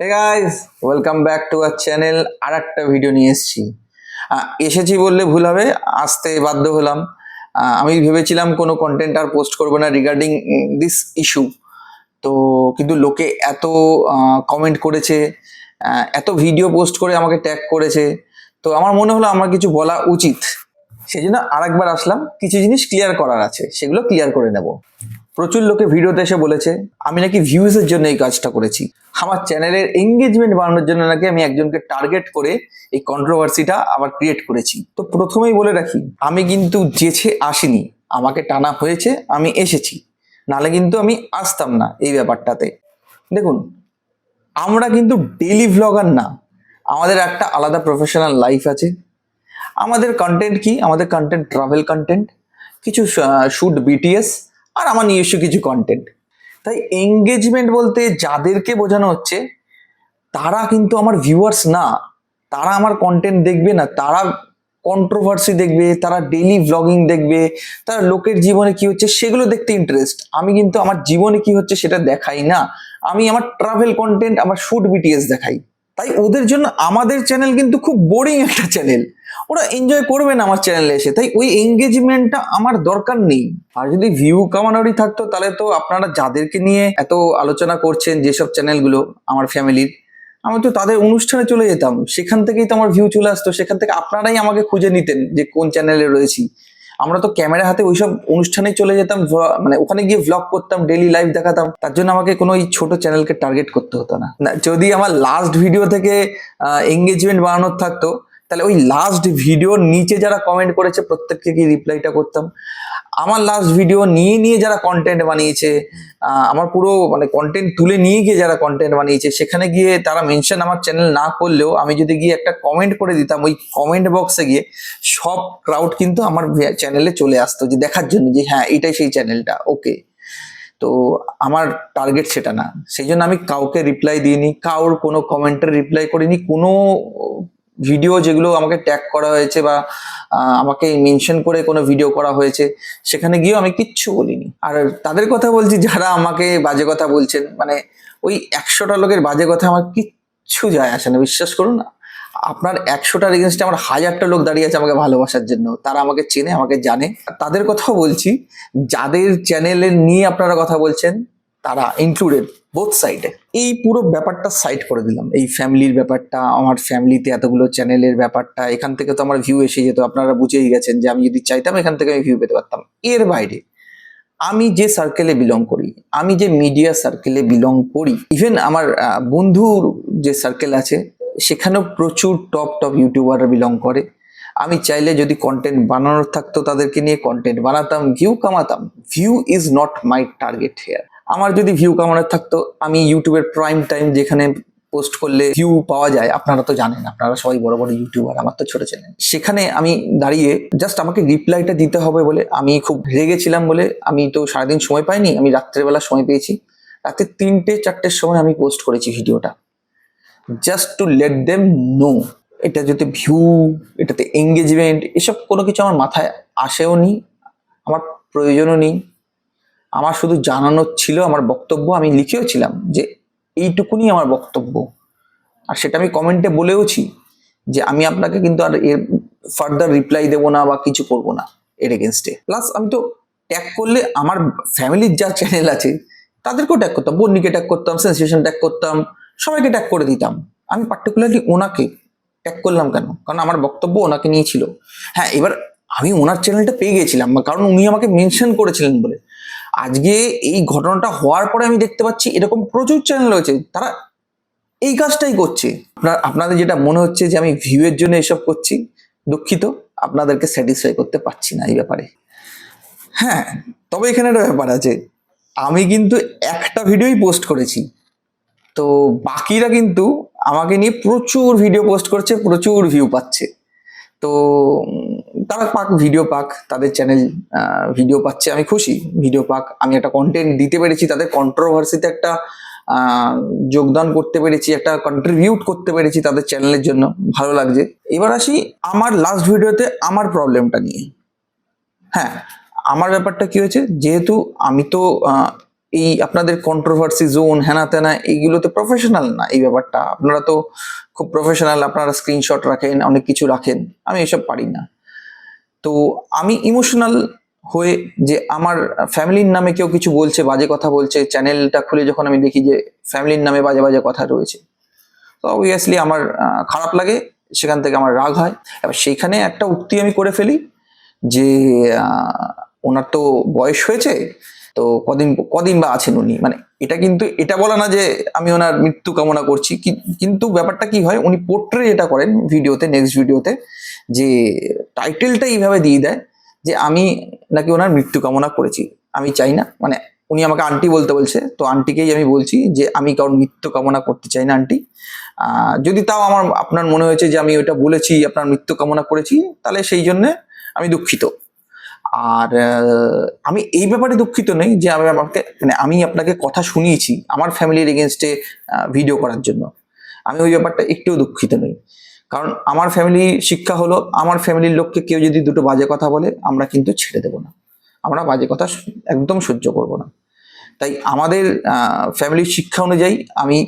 Hey guys welcome back to our channel আর একটা video নিয়ে এসেছি। এসেছি বললে ভুল হবে, আসতে বাধ্য হলাম। আমি ভেবেছিলাম কোনো কন্টেন্ট আর পোস্ট করব না রিগার্ডিং দিস ইস্যু তো কিন্তু লোকে এত কমেন্ট করেছে এত ভিডিও পোস্ট করে আমাকে ট্যাগ করেছে। তো আমার মনে হলো আমার কিছু বলা উচিত। সেই জন্য আরেকবার আসলাম, কিছু জিনিস ক্লিয়ার করার আছে, সেগুলো ক্লিয়ার করে নেব। প্রচুর লোকে ভিডিওতে এসে বলেছে, আমি নাকি ভিউজের জন্য এই কাজটা করেছি। আমার চ্যানেলের এঙ্গেজমেন্ট বাড়ানোর জন্য নাকি আমি একজনকে টার্গেট করে এই কন্ট্রোভার্সিটা আবার ক্রিয়েট করেছি। তো প্রথমেই বলে রাখি, আমি কিন্তু যেছে আসিনি, আমাকে টানা হয়েছে, আমি এসেছি। নালে কিন্তু আমি আসতাম না এই ব্যাপারটাতে। দেখুন, আমরা কিন্তু ডেলি ভ্লগার না। আমাদের একটা আলাদা প্রফেশনাল লাইফ আছে। আমাদের কন্টেন্ট কি? আমাদের কন্টেন্ট ট্রাভেল কন্টেন্ট কিছু শুট বিটিএস আর আমার নিজস্ব কিছু কন্টেন্ট তাই এঙ্গেজমেন্ট বলতে যাদেরকে বোঝানো হচ্ছে, তারা কিন্তু আমার ভিউয়ার্স না। তারা আমার কন্টেন্ট দেখবে না। তারা কন্ট্রোভার্সি দেখবে, তারা ডেলি ভ্লগিং দেখবে, তারা লোকের জীবনে কি হচ্ছে সেগুলো দেখতে ইন্টারেস্ট আমি কিন্তু আমার জীবনে কি হচ্ছে সেটা দেখাই না। আমি আমার ট্রাভেল কন্টেন্ট আমার শুট বিটিএস দেখাই। তাই ওদের জন্য আমাদের চ্যানেল কিন্তু খুব বোরিং একটা চ্যানেল ওরা এনজয় করবে না আমার চ্যানেলে এসে। তাই ওই এঙ্গেজমেন্টটা আমার দরকার নেই। আর যদি ভিউ কামানোরই থাকতো, তাহলে তো আপনারা যাদেরকে নিয়ে এত আলোচনা করছেন যেসব চ্যানেলগুলো আমার ফ্যামিলির আমি তো তাদের অনুষ্ঠানে চলে যেতাম। সেখান থেকেই তো আমার ভিউ চলে আসতো। সেখান থেকে আপনারাই আমাকে খুঁজে নিতেন যে কোন চ্যানেলে রয়েছি। আমরা তো ক্যামেরা হাতে ওইসব অনুষ্ঠানে চলে যেতাম মানে ওখানে গিয়ে ভ্লগ করতাম ডেলি লাইভ দেখাতাম। তার জন্য আমাকে কোনো এই ছোট চ্যানেলকে টার্গেট করতে হতো না। যদি আমার লাস্ট ভিডিও থেকে এঙ্গেজমেন্ট বানানোর থাকতো তাহলে ওই লাস্ট ভিডিওর নিচে যারা কমেন্ট করেছে, প্রত্যেককে কি রিপ্লাইটা করতাম। আমার লাস্ট ভিডিও নিয়ে নিয়ে যারা কন্টেন্ট বানিয়েছে আমার পুরো মানে কন্টেন্ট তুলে নিয়ে গিয়ে যারা কন্টেন্ট বানিয়েছে, সেখানে গিয়ে তারা মেনশন আমার চ্যানেল না করলেও, আমি যদি গিয়ে একটা কমেন্ট করে দিতাম, ওই কমেন্ট বক্সে গিয়ে সব ক্রাউড কিন্তু আমার চ্যানেলে চলে আসতো, যে দেখার জন্য, যে হ্যাঁ এটাই সেই চ্যানেলটা ওকে তো আমার টার্গেট সেটা না। সেই জন্য আমি কাউকে রিপ্লাই দিইনি কাউর কোনো কমেন্টের রিপ্লাই করিনি, কোনো ভিডিও যেগুলো আমাকে ট্যাগ করা হয়েছে বা আমাকে মেনশন করে কোনো ভিডিও করা হয়েছে, সেখানে গিয়েও আমি কিচ্ছু বলিনি। আর তাদের কথা বলছি, যারা আমাকে বাজে কথা বলছেন মানে ওই একশোটা লোকের বাজে কথা আমার কিচ্ছু যায় আসে না, বিশ্বাস করুন না। আপনার একশোটার এগেনস্টে আমার হাজারটা লোক দাঁড়িয়ে আছে আমাকে ভালোবাসার জন্য, তারা আমাকে চেনে, আমাকে জানে। তাদের কথাও বলছি, যাদের চ্যানেলে নিয়ে আপনারা কথা বলছেন তারা ইনক্লুডেড বোথ সাইডে এই পুরো ব্যাপারটা সাইড করে দিলাম। এই ফ্যামিলির ব্যাপারটা, আমার ফ্যামিলিতে এতগুলো চ্যানেলের ব্যাপারটা, এখান থেকে তো আমার ভিউ এসে যেত। আপনারা বুঝেই গেছেন যে আমি যদি চাইতাম, এখান থেকে আমি ভিউ পেতে পারতাম। এর বাইরে, আমি যে সার্কেলে বিলং করি, আমি যে মিডিয়া সার্কেলে বিলং করি ইভেন আমার বন্ধুর যে সার্কেল আছে, সেখানেও প্রচুর টপ টপ ইউটিউবাররা বিলং করে। আমি চাইলে যদি কন্টেন্ট বানানোর থাকতো তাদেরকে নিয়ে কন্টেন্ট বানাতাম view কামাতাম। View is not my target here আমার যদি ভিউ কামানোর থাকতো, আমি ইউটিউবের প্রাইম টাইম যেখানে পোস্ট করলে ভিউ পাওয়া যায়, আপনারা তো জানেন, আপনারা সবাই বড় বড় ইউটিউবার আমার তো ছোট চ্যানেল সেখানে আমি দাঁড়িয়ে জাস্ট আমাকে রিপ্লাইটা দিতে হবে বলে আমি খুব রেগেছিলাম বলে আমি তো সারাদিন সময় পাইনি, আমি রাত্রেবেলা সময় পেয়েছি। রাতে তিনটে, চারটের সময় আমি পোস্ট করেছি ভিডিওটা just to let them know এটা যদি ভিউ এটাতে এঙ্গেজমেন্ট এসব কোনো কিছু আমার মাথায় আসেও নি, আমার প্রয়োজনও নেই। আমার শুধু জানানোর ছিল, আমার বক্তব্য আমি লিখেও ছিলাম যে এইটুকুনি আমার বক্তব্য। আর সেটা আমি কমেন্টে বলেওছি যে আমি আপনাকে কিন্তু আর এর ফার্দার রিপ্লাই দেবো না বা কিছু করব না এর এগেনস্টে প্লাস আমি তো ট্যাগ করলে আমার ফ্যামিলির যা চ্যানেল আছে, তাদেরকেও ট্যাগ করতাম। বন্নিকে ট্যাগ করতাম সেন্সেশন ট্যাগ করতাম, সবাইকে ট্যাগ করে দিতাম। আমি পার্টিকুলারলি ওনাকে ট্যাগ করলাম কেন? কারণ আমার বক্তব্য ওনাকে নিয়ে ছিল হ্যাঁ এবার আমি ওনার চ্যানেলটা পেয়ে গেছিলাম, কারণ উনি আমাকে মেনশন করেছিলেন বলে। আজকে এই ঘটনাটা হওয়ার পরে আমি দেখতে পাচ্ছি এরকম প্রচুর চ্যানেল রয়েছে, তারা এই কাজটাই করছে। আপনার, আপনাদের যেটা মনে হচ্ছে যে আমি ভিউয়ের জন্য এসব করছি, দুঃখিত, আপনাদেরকে স্যাটিসফাই করতে পারছি না এই ব্যাপারে। হ্যাঁ তবে এখানে একটা ব্যাপার আছে, আমি কিন্তু একটা ভিডিওই পোস্ট করেছি। তো বাকিরা কিন্তু আমাকে নিয়ে প্রচুর ভিডিও পোস্ট করছে, প্রচুর ভিউ পাচ্ছে। তো তারা পাক, ভিডিও পাক, তাদের চ্যানেল ভিডিও পাচ্ছে, আমি খুশি। ভিডিও পাক, আমি একটা কন্টেন্ট দিতে পেরেছি, তাদের কন্ট্রোভার্সিতে একটা যোগদান করতে পেরেছি, একটা কন্ট্রিবিউট করতে পেরেছি তাদের চ্যানেলের জন্য। ভালো লাগছে। এবার আসি আমার লাস্ট ভিডিওতে আমার প্রবলেমটা নিয়ে। হ্যাঁ আমার ব্যাপারটা কি হয়েছে? যেহেতু আমি তো এই আপনাদের কন্ট্রোভার্সি জোন হ্যানা ত্যানা এইগুলোতে প্রফেশনাল না এই ব্যাপারটা। আপনারা তো খুব প্রফেশনাল আপনারা স্ক্রিনশট রাখেন, অনেক কিছু রাখেন। আমি এসব পারি না। তো আমি ইমোশনাল হয়ে যে আমার ফ্যামিলির নামে কেউ কিছু বলছে, বাজে কথা বলছে, চ্যানেলটা খুলে যখন আমি দেখি যে ফ্যামিলির নামে বাজে বাজে কথা রয়েছে। তো অবভিয়াসলি আমার খারাপ লাগে, সেখান থেকে আমার রাগ হয়। এবার সেইখানে একটা উক্তি আমি করে ফেলি যে ওনার তো বয়স হয়েছে, তো কদিন কদিন বা আছেন উনি? মানে এটা কিন্তু, এটা বলা না যে আমি ওনার মৃত্যু কামনা করছি কিন্তু ব্যাপারটা কি হয়, উনি পোর্ট্রে যেটা করেন ভিডিওতে নেক্সট ভিডিওতে যে টাইটেলটা এইভাবে দিয়ে দেয় যে আমি নাকি ওনার মৃত্যু কামনা করেছি। আমি চাই না। মানে উনি আমাকে আন্টি বলতে বলছে। তো আন্টিকেই আমি বলছি যে আমি কারোর মৃত্যু কামনা করতে চাই না, আন্টি। যদি তাও আমার, আপনার মনে হয়েছে যে আমি ওটা বলেছি, আপনার মৃত্যু কামনা করেছি, তাহলে সেই জন্য আমি দুঃখিত। আর আমি এই ব্যাপারে দুঃখিত নেই যে আমি আমাকে মানে আমি আপনাকে কথা শুনিয়েছি আমার ফ্যামিলির এগেনস্টে ভিডিও করার জন্য। আমি ওই ব্যাপারটা একটুও দুঃখিত নই। কারণ আমার ফ্যামিলি শিক্ষা হলো, আমার ফ্যামিলির লোককে কেউ যদি দুটো বাজে কথা বলে, আমরা কিন্তু ছেড়ে দেবো না। আমরা বাজে কথা একদম সহ্য করব না। তাই আমাদের ফ্যামিলির শিক্ষা অনুযায়ী আমি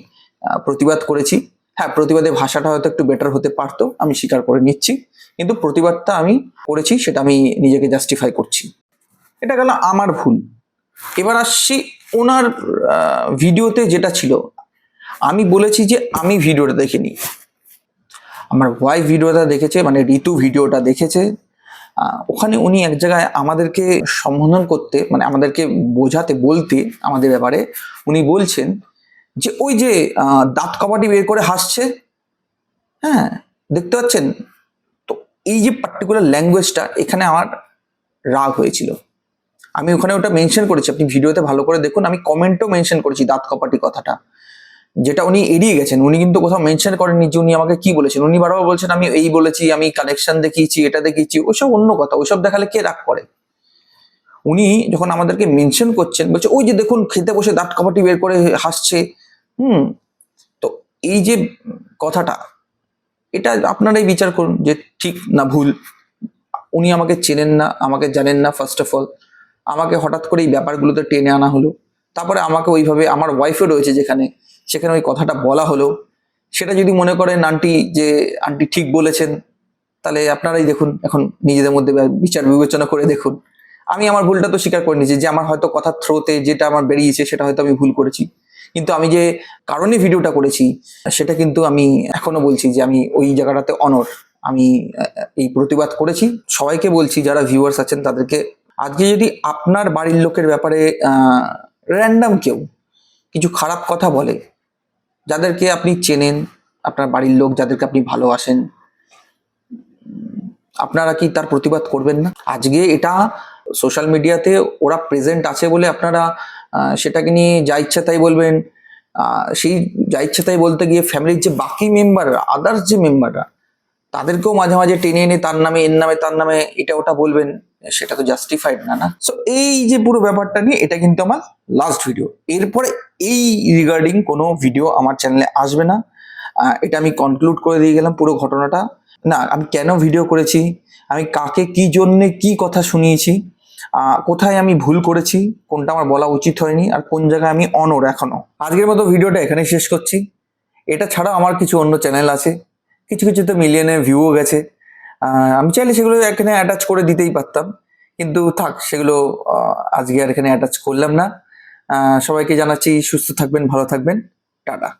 প্রতিবাদ করেছি। হ্যাঁ প্রতিবাদের ভাষাটা হয়তো একটু বেটার হতে পারতো, আমি স্বীকার করে নিচ্ছি। কিন্তু প্রতিবাদটা আমি করেছি, সেটা আমি নিজেকে জাস্টিফাই করছি। এটা গেল আমার ভুল। এবার আসছি ওনার ভিডিওতে যেটা ছিল। আমি বলেছি যে আমি ভিডিওটা দেখিনি। আমার ওয়াইফ ভিডিওটা দেখেছে মানে ঋতু ভিডিওটা দেখেছে। ওখানে উনি এক জায়গায় আমাদেরকে সম্বোধন করতে মানে আমাদেরকে বোঝাতে, বলতে আমাদের ব্যাপারে উনি বলছেন যে, ওই যে দাঁত কবাটি বের করে হাসছে হ্যাঁ দেখতে পাচ্ছেন? তো এই যে পার্টিকুলার ল্যাঙ্গুয়েজটা এখানে আমার রাগ হয়েছিল। আমি ওখানে ওটা মেনশন করেছি, আপনি ভিডিওতে ভালো করে দেখুন, আমি কমেন্টও মেনশন করেছি দাঁত কপাটি কথাটা। যেটা উনি এড়িয়ে গেছেন, উনি কিন্তু কোথাও মেনশন করেননি যে উনি আমাকে কি বলেছেন। উনি বারবার বলছেন, আমি এই বলেছি, আমি কানেকশন দেখিয়েছি, এটা দেখিয়েছি। ওসব অন্য কথা, ওইসব দেখালে কে রাগ করে? উনি যখন আমাদেরকে মেনশন করছেন, বলছে, ওই যে দেখুন, খেতে বসে দাঁত কপাটি বের করে হাসছে। হুম, তো এই যে কথাটা, এটা আপনারাই বিচার করুন যে ঠিক না ভুল। উনি আমাকে চেনেন না, আমাকে জানেন না ফার্স্ট অফ অল আমাকে হঠাৎ করে এই ব্যাপারগুলোতে টেনে আনা হলো। তারপরে আমাকে ওইভাবে, আমার ওয়াইফও রয়েছে যেখানে। সেখানে ওই কথাটা বলা হলো। সেটা যদি মনে করেন আন্টি যে, আন্টি ঠিক বলেছেন, তাহলে আপনারাই দেখুন, এখন নিজেদের মধ্যে বিচার বিবেচনা করে দেখুন। আমি আমার ভুলটা তো স্বীকার করে নিয়েছি যে আমার হয়তো কথার থ্রোতে যেটা আমার বেরিয়েছে, সেটা হয়তো আমি ভুল করেছি। কিন্তু আমি যে কারণে ভিডিওটা করেছি, সেটা কিন্তু আমি এখনও বলছি যে, আমি ওই জায়গাটাতে অনর আমি এই প্রতিবাদ করেছি। সবাইকে বলছি, যারা ভিউয়ার্স আছেন তাদেরকে, আজকে যদি আপনার বাড়ির লোকের ব্যাপারে র্যান্ডাম কেউ কিছু খারাপ কথা বলে যাদেরকে আপনি চেনেন, আপনার বাড়ির লোক যাদেরকে আপনি ভালোবাসেন, আপনারা কি তার প্রতিবাদ করবেন না? আজকে এটা সোশ্যাল মিডিয়াতে ওরা প্রেজেন্ট আছে বলে আপনারা সেটাকে নিয়ে যা ইচ্ছা তাই বলবেন। সেই যা ইচ্ছা তাই বলতে গিয়ে ফ্যামিলির যে বাকি মেম্বাররা আদার্স যে মেম্বাররা তাদেরকেও মাঝে মাঝে টেনে এনে তার নামে, এর নামে, তার নামে এটা ওটা বলবেন। সেটা তো জাস্টিফাইড না না? সো এই যে পুরো ব্যাপারটা নিয়ে এটা কিন্তু আমার লাস্ট ভিডিও এরপরে এই রিগার্ডিং কোনো ভিডিও আমার চ্যানেলে আসবে না। এটা আমি কনক্লুড করে দিয়ে গেলাম পুরো ঘটনাটা। না, আমি কেন ভিডিও করেছি? আমি কাকে কি জন্যে কি কথা শুনিয়েছি? কোথায় আমি ভুল করেছি? কোনটা আমার বলা উচিত হয়নি? আর কোন জায়গায় আমি অনর এখনও? আজকের মতো ভিডিওটা এখানেই শেষ করছি। এটা ছাড়াও আমার কিছু অন্য চ্যানেল আছে। কিছু কিছু তো মিলিয়নে ভিউও গেছে। আমি চাইলে সেগুলো এখানে অ্যাটাচ করে দিতেই পারতাম। কিন্তু থাক, সেগুলো আজকে আর এখানে অ্যাটাচ করলাম না। সবাইকে জানাচ্ছি সুস্থ থাকবেন, ভালো থাকবেন। টাটা।